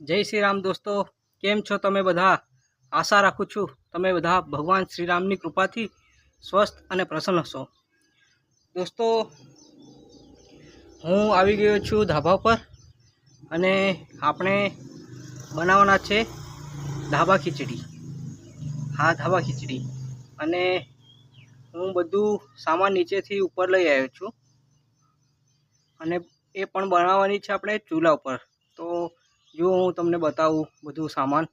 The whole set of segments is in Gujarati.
જય શ્રી રામ દોસ્તો, કેમ છો તમે બધા? આશા રાખું છું તમે બધા ભગવાન શ્રી રામની કૃપાથી સ્વસ્થ અને પ્રસન્ન હશો દોસ્તો, હું આવી ગયો છું ધાબા પર અને આપણે બનાવવાના છે ધાબા ખીચડી. હા, ધાબા ખીચડી. અને હું બધું સામાન નીચેથી ઉપર લઈ આવ્યો છું. અને એ પણ બનાવવાની છે આપણે ચૂલા ઉપર. તો જો હું તમને બતાવું બધું સામાન.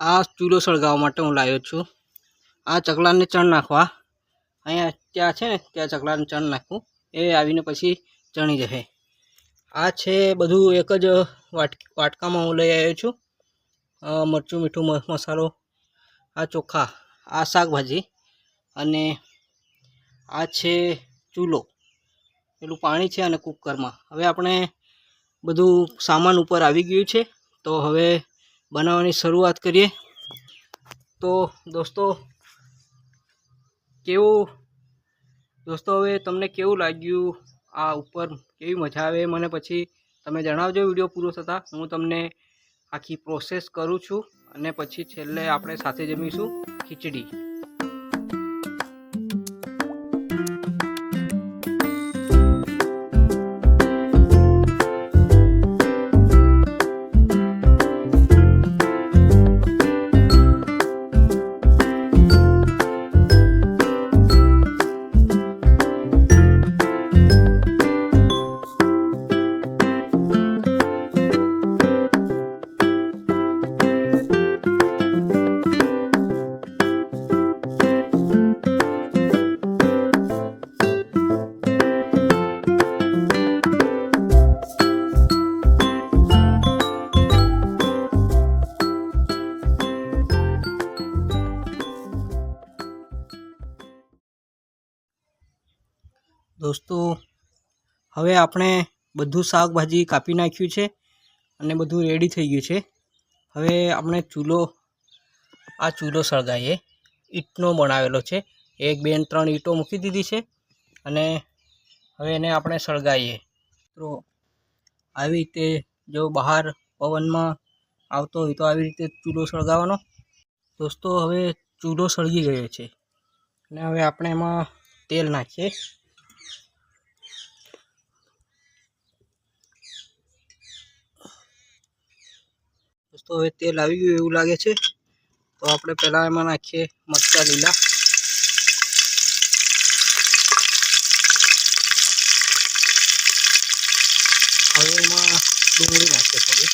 આ ચૂલો સળગાવવા માટે હું લાવ્યો છું. આ ચકલાને ચણ નાખવા. અહીંયા ત્યાં છે ને, ત્યાં ચકલાને ચણ નાખવું એ આવીને પછી ચણી જશે. આ છે બધું એક જ વાટ, વાટકામાં હું લઈ આવ્યો છું. મરચું, મીઠું મસાલો, આ ચોખા, આ શાકભાજી અને આ છે ચૂલો. પેલું પાણી છે અને કુકરમાં. હવે આપણે બધું સામાન ઉપર આવી ગયું છે. તો હવે બનાવવાની શરૂઆત કરીએ. તો દોસ્તો, કેવું, દોસ્તો હવે તમને કેવું લાગ્યું? આ ઉપર કેવી મજા આવે? મને પછી તમે જણાવજો વીડિયો પૂરો થતાં. હું તમને આખી પ્રોસેસ કરું છું અને પછી છેલ્લે આપણે સાથે જમીશું ખીચડી. દોસ્તો, હવે આપણે બધું શાકભાજી કાપી નાખ્યું છે અને બધું રેડી થઈ ગયું છે. હવે આપણે ચૂલો, આ ચૂલો સળગાવીએ ઈંટનો બનાવેલો છે. એક, બે ત્રણ ઈંટો મૂકી દીધી છે અને હવે એને આપણે સળગાવીએ તો આવી રીતે જો બહાર પવનમાં આવતો હોય તો આવી રીતે ચૂલો સળગાવવાનો. દોસ્તો, હવે ચૂલો સળગી ગયો છે અને હવે આપણે એમાં તેલ નાખીએ. દોસ્તો હવે તેલ આવી ગયું એવું લાગે છે. તો આપણે પહેલાં એમાં નાખીએ મરચાં લીલા. હવે એમાં ડુંગળી નાખીએ થોડી.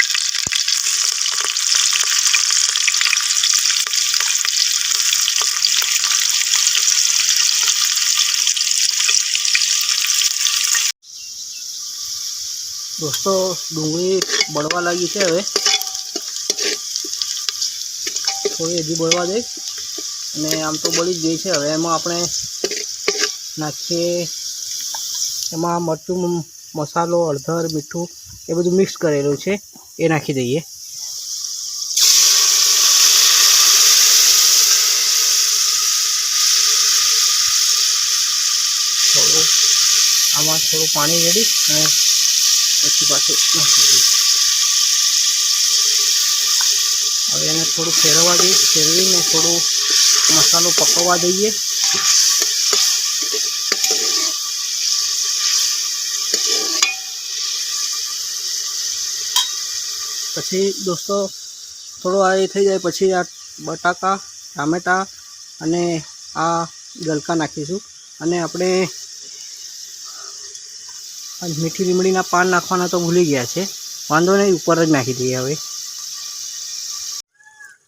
દોસ્તો, ડુંગળી બળવા લાગી છે હવે. થોડી હજી બળવા દઈશ. અને આમ તો બળી જ ગઈ છે. હવે એમાં આપણે નાખીએ એમાં મરચું મસાલો, હળદર, મીઠું એ બધું મિક્સ કરેલું છે. એ નાખી દઈએ. થોડું, આમાં થોડું પાણી રેડી અને પછી પાછું નાખી દઈએ હવે એને થોડું ફેરવવા દઈએ, ફેરવીને થોડું મસાલો પકવવા દઈએ. પછી દોસ્તો, થોડો આ એ થઈ જાય, પછી આ બટાકા, ટામેટાં અને આ ગલકા નાખીશું. અને આપણે મીઠી લીમડીના પાન નાખવાના તો ભૂલી ગયા છે. વાંધો નહીં, ઉપર જ નાખી દઈએ હવે.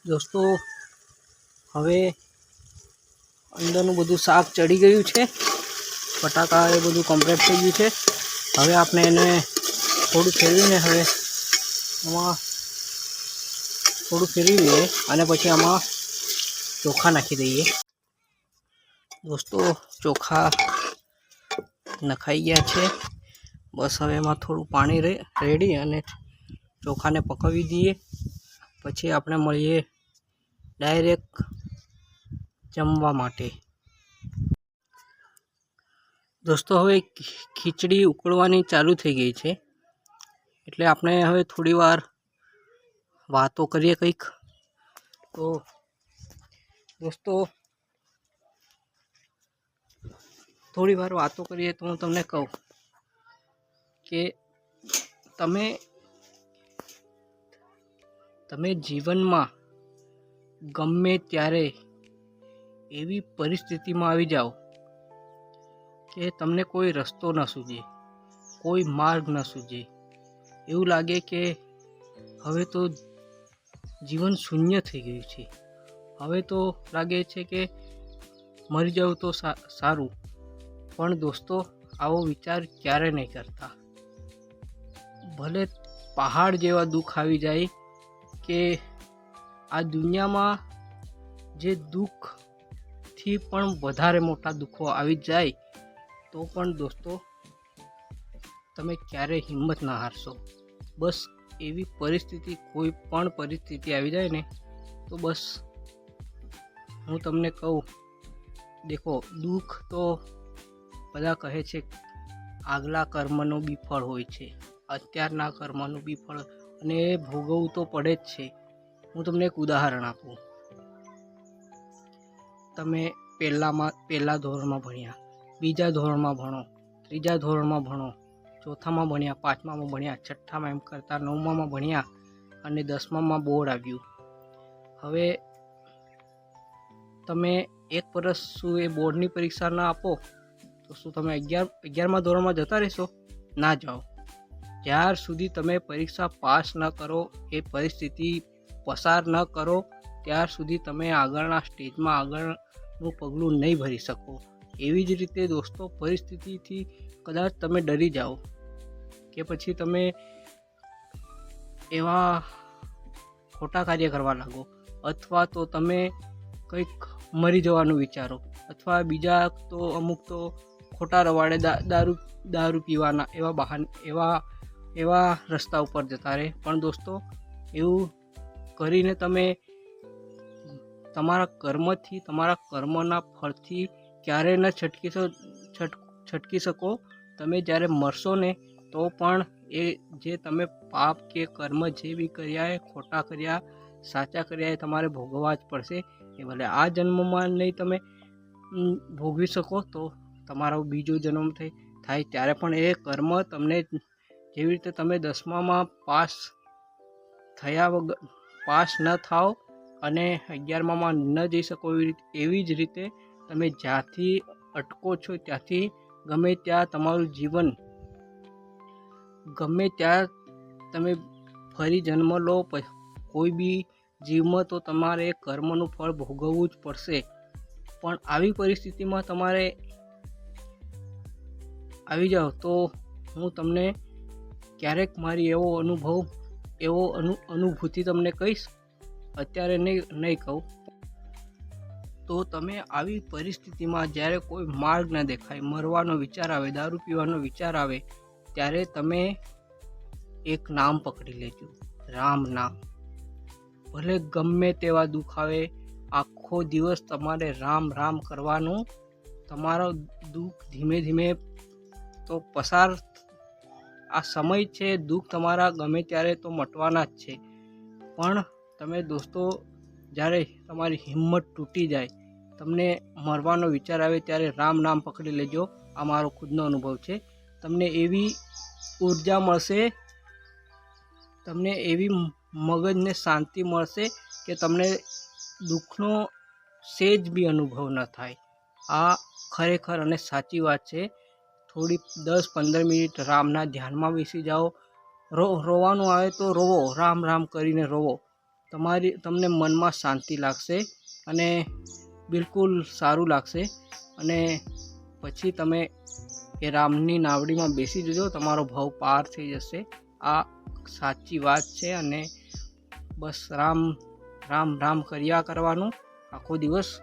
દોસ્તો, હવે અંદરનું બધું શાક ચડી ગયું છે. બટાકા એ બધું કમ્પ્લીટ થઈ ગયું છે. હવે આપણે એને થોડું ફેરવીને હવે આમાં થોડું ફેરવી લઈએ અને પછી આમાં ચોખા નાખી દઈએ. દોસ્તો, ચોખા નખાઈ ગયા છે. બસ હવે એમાં થોડું પાણી રેડી અને ચોખાને પકવી દઈએ. પછી આપણે મળીએ ડાયરેક્ટ જમવા માટે. દોસ્તો, હવે ખીચડી ઉકળવાની ચાલુ થઈ ગઈ છે. એટલે આપણે હવે થોડી વાર વાતો કરીએ કંઈક. તો, દોસ્તો, થોડી વાર વાતો કરીએ તો હું તમને કહું કે તમે તમે જીવનમાં ગમે ત્યારે એવી પરિસ્થિતિમાં આવી જાઓ કે તમને કોઈ રસ્તો ન સૂજે કોઈ માર્ગ ન સૂજે એવું લાગે કે હવે તો જીવન શૂન્ય થઈ ગયું છે. હવે તો લાગે છે કે મરી જાઉં તો સારું. પણ દોસ્તો, આવો વિચાર ક્યારે નહીં કરતા. ભલે પહાડ જેવા દુઃખ આવી જાય કે આ દુનિયામાં જે દુઃખથી પણ વધારે મોટા દુઃખો આવી જાય, તો પણ દોસ્તો, તમે ક્યારેય હિંમત ના હારશો. બસ એવી પરિસ્થિતિ, કોઈ પણ પરિસ્થિતિ આવી જાય ને, તો બસ હું તમને કહું, દેખો, દુઃખ તો બધા કહે છે, આગલા કર્મનું બી ફળ હોય છે. અત્યારના કર્મનું બી ફળ અને ભોગવવું તો પડે જ છે. હું તમને એક ઉદાહરણ આપું. તમે પહેલાંમાં, પહેલાં ધોરણમાં ભણ્યા, બીજા ધોરણમાં ભણો, ત્રીજા ધોરણમાં ભણો, ચોથામાં ભણ્યા, પાંચમામાં ભણ્યા, છઠ્ઠામાં એમ કરતાં નવમામાં ભણ્યા અને દસમામાં બોર્ડ આવ્યું. હવે તમે એક વર્ષ શું એ બોર્ડની પરીક્ષા ના આપો? તો શું તમે અગિયાર, અગિયારમા ધોરણમાં જતા રહેશો? ના જાઓ જ્યાર સુધી તમે પરીક્ષા પાસ ન કરો, એ પરિસ્થિતિ પસાર ન કરો, ત્યાર સુધી તમે આગળના સ્ટેજમાં આગળનું પગલું નહીં ભરી શકો. એવી જ રીતે દોસ્તો, પરિસ્થિતિથી કદાચ તમે ડરી જાઓ કે પછી તમે એવા ખોટા કાર્ય કરવા લાગો અથવા તો તમે કંઈક મરી જવાનું વિચારો અથવા બીજા તો અમુક તો ખોટા રવાડે દારૂ દારૂ પીવાના એવા બહાન, એવા એવા રસ્તા ઉપર જતા રહે. પણ દોસ્તો, એવું કરીને તમે તમારા કર્મથી, તમારા કર્મના ફળથી ક્યારેય ન છટકી છટ, છટકી શકો. તમે જ્યારે મરશો ને, તો પણ એ જે તમે પાપ કે કર્મ જે બી કર્યા એ ખોટા કર્યા, સાચા કર્યા એ તમારે ભોગવવા જ પડશે. એ ભલે આ જન્મમાં નહીં તમે ભોગવી શકો, તો તમારો બીજો જન્મ થઈ, થાય. ત્યારે પણ એ કર્મ તમને જેવી રીતે તમે દસમામાં પાસ થયા વગર પાસ ન થાઓ અને અગિયારમાં ન જઈ શકો એવી રીતે, એવી જ રીતે તમે જ્યાંથી અટકો છો ત્યાંથી ગમે ત્યાં તમારું જીવન, ગમે ત્યાં તમે ફરી જન્મ લો કોઈ બી જીવમાં તો તમારે કર્મનું ફળ ભોગવવું જ પડશે. પણ આવી પરિસ્થિતિમાં તમારે આવી જાઓ તો હું તમને ક્યારેક મારી એવો અનુભવ, એવો અનુ, અનુભૂતિ તમને કહીશ, અત્યારે નહીં નહીં કહું. તો તમે આવી પરિસ્થિતિમાં જ્યારે કોઈ માર્ગ ન દેખાય, મરવાનો વિચાર આવે, દારૂ પીવાનો વિચાર આવે, ત્યારે તમે એક નામ પકડી લેજો. રામ નામ. ભલે ગમે તેવા દુઃખ આવે, આખો દિવસ તમારે રામ રામ કરવાનું, તમારો દુઃખ ધીમે ધીમે તો પસાર આ સમય છે, દુઃખ તમારા ગમે ત્યારે તો મટવાના જ છે. પણ તમે દોસ્તો, જ્યારે તમારી હિંમત તૂટી જાય, તમને મરવાનો વિચાર આવે ત્યારે રામ નામ પકડી લેજો. આ મારો ખુદનો અનુભવ છે. તમને એવી ઊર્જા મળશે, તમને એવી મગજને શાંતિ મળશે કે તમને દુઃખનો સેજ બી અનુભવ ન થાય. આ ખરેખર અને સાચી વાત છે. થોડી દસ પંદર મિનિટ રામના ધ્યાનમાં બેસી જાઓ. રો, રોવાનું આવે તો રોવો, રામ રામ કરીને રોવો. તમારી, તમને મનમાં શાંતિ લાગશે અને બિલકુલ સારું લાગશે. અને પછી તમે એ રામની નાવડીમાં બેસી જજો, તમારો ભાવ પાર થઈ જશે. આ સાચી વાત છે અને બસ રામ રામ રામ કર્યા કરવાનું. આખો દિવસ.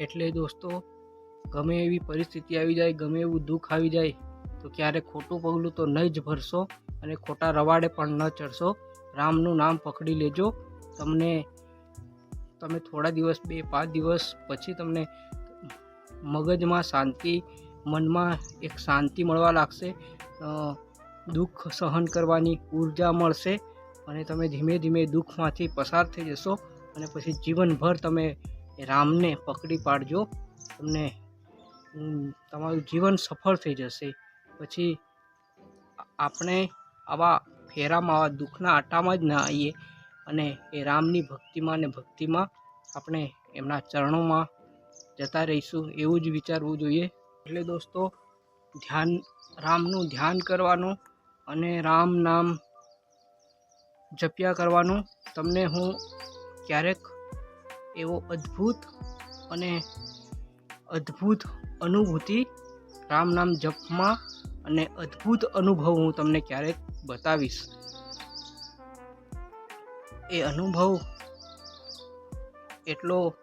એટલે દોસ્તો ગમે એવી પરિસ્થિતિ આવી જાય, ગમે એવું દુઃખ આવી જાય, તો ક્યારે ખોટું પગલું તો નહીં જ ભરશો અને ખોટા રવાડે પણ ન ચડશો. રામનું નામ પકડી લેજો. તમને, તમે થોડા દિવસ, બે, પાંચ દિવસ પછી તમને મગજમાં શાંતિ, મનમાં એક શાંતિ મળવા લાગશે. દુઃખ સહન કરવાની ઊર્જા મળશે અને તમે ધીમે ધીમે દુઃખમાંથી પસાર થઈ જશો અને પછી જીવનભર તમે રામને પકડી પાડજો. તમને તમારું જીવન સફળ થઈ જશે. પછી આપણે આવા ફેરામાં, આવા દુઃખના આટામાં જ ના આવીએ અને એ રામની ભક્તિમાં અને ભક્તિમાં આપણે એમના ચરણોમાં જતા રહીશું, એવું જ વિચારવું જોઈએ. એટલે દોસ્તો, ધ્યાન, રામનું ધ્યાન કરવાનું અને રામ નામ જપ્યા કરવાનું. તમને હું ક્યારેક એવો અદ્ભુત અને અદ્ભુત અનુભૂતિ, રામ નામ જપમાં અને અદ્ભુત અનુભવ હું તમને ક્યારેક બતાવીશ. એ અનુભવ એટલો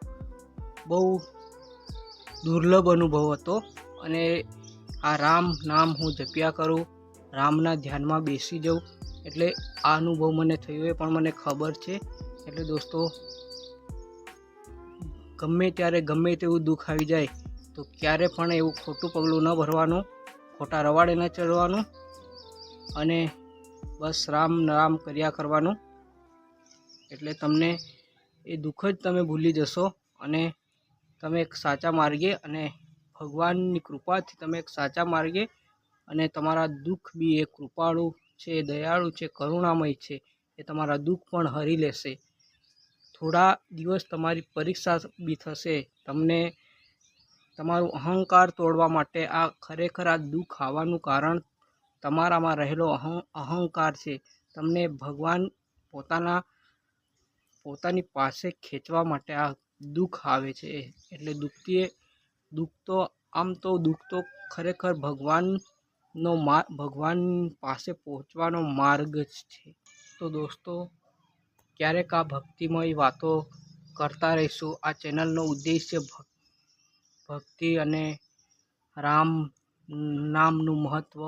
બહુ દુર્લભ અનુભવ હતો અને આ રામ નામ હું જપ્યા કરું, રામના ધ્યાનમાં બેસી જાઉં, એટલે આ અનુભવ મને થયો એ પણ મને ખબર છે. એટલે દોસ્તો, ગમે ત્યારે ગમે તેવું દુઃખ આવી જાય તો ક્યારે પણ એવું ખોટું પગલું ન ભરવાનું, ખોટા રવાડે ન ચડવાનું અને બસ રામ રામ કર્યા કરવાનું. એટલે તમને એ દુઃખ જ તમે ભૂલી જશો અને તમે એક સાચા માર્ગે અને ભગવાનની કૃપાથી તમે એક સાચા માર્ગે અને તમારા દુઃખ બી એ કૃપાળુ છે, દયાળુ છે, કરુણામય છે, એ તમારા દુઃખ પણ હરી લેશે. થોડા દિવસ તમારી પરીક્ષા બી થશે, તમને તમારું અહંકાર તોડવા માટે આ ખરેખર આ દુઃખ આવવાનું કારણ તમારામાં રહેલો અહં, અહંકાર છે. તમને ભગવાન પોતાના, પોતાની પાસે ખેંચવા માટે આ દુઃખ આવે છે. એટલે દુઃખથી દુઃખ તો, આમ તો દુઃખ તો ખરેખર ભગવાનનો મા, ભગવાન પાસે પહોંચવાનો માર્ગ જ છે. તો દોસ્તો, ક્યારેક આ ભક્તિમય વાતો કરતા રહીશું. આ ચેનલનો ઉદ્દેશ્ય ભક ભક્તિ અને રામ નામનું મહત્ત્વ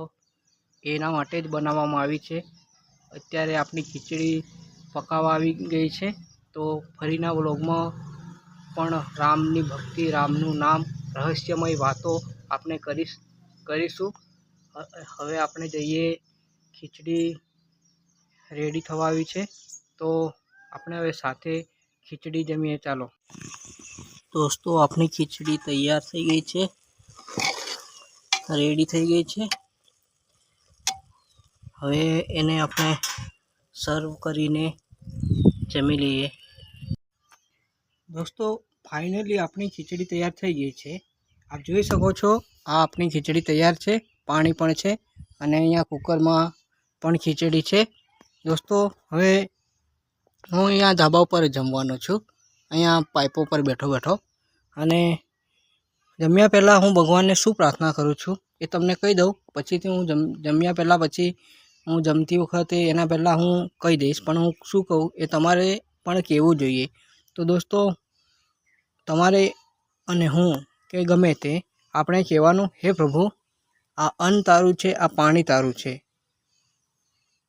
એના માટે જ બનાવવામાં આવી છે. અત્યારે આપણી ખીચડી પકાવવા આવી ગઈ છે. તો ફરીના વ્લોગમાં પણ રામની ભક્તિ, રામનું નામ, રહસ્યમય વાતો આપણે કરીશ, કરીશું. હવે આપણે જઈએ ખીચડી રેડી થવા આવી છે. તો આપણે હવે સાથે ખીચડી જમીએ. ચાલો. દોસ્તો, આપણી ખીચડી તૈયાર થઈ ગઈ છે. રેડી થઈ ગઈ છે. હવે એને આપણે સર્વ કરીને જમી લઈએ. દોસ્તો ફાઇનલી આપણી ખીચડી તૈયાર થઈ ગઈ છે. આપ જોઈ શકો છો, આ આપણી ખીચડી તૈયાર છે. પાણી પણ છે અને અહીંયા કુકરમાં પણ ખીચડી છે. દોસ્તો, હવે હું અહીંયા ધાબા ઉપર જમવાનો છું. અહીંયા પાઇપો પર બેઠો બેઠો. અને જમ્યા પહેલાં હું ભગવાનને શું પ્રાર્થના કરું છું એ તમને કહી દઉં. પછીથી હું જમ, જમ્યા પહેલાં પછી હું જમતી વખતે એના પહેલાં હું કહી દઈશ. પણ હું શું કહું એ તમારે પણ કહેવું જોઈએ. તો દોસ્તો, તમારે અને હું કે ગમે તે આપણે કહેવાનું, હે પ્રભુ, આ અન્ન તારું છે, આ પાણી તારું છે.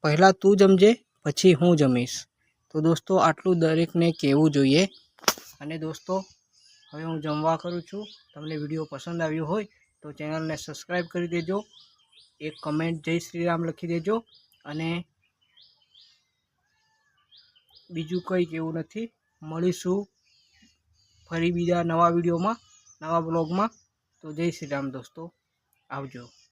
પહેલાં તું જમજે, પછી હું જમીશ. તો દોસ્તો, આટલું દરેકને કહેવું જોઈએ. અને દોસ્તો, હવે હું જમવા કરું છું. તમને વીડિયો પસંદ આવ્યો હોય તો ચેનલને સબસ્ક્રાઈબ કરી દેજો. એક કમેન્ટ જય શ્રી રામ લખી દેજો. અને બીજું કંઈ એવું નથી. મળીશું ફરી બીજા નવા વિડીયોમાં, નવા બ્લોગમાં. તો જય શ્રી રામ દોસ્તો. આવજો.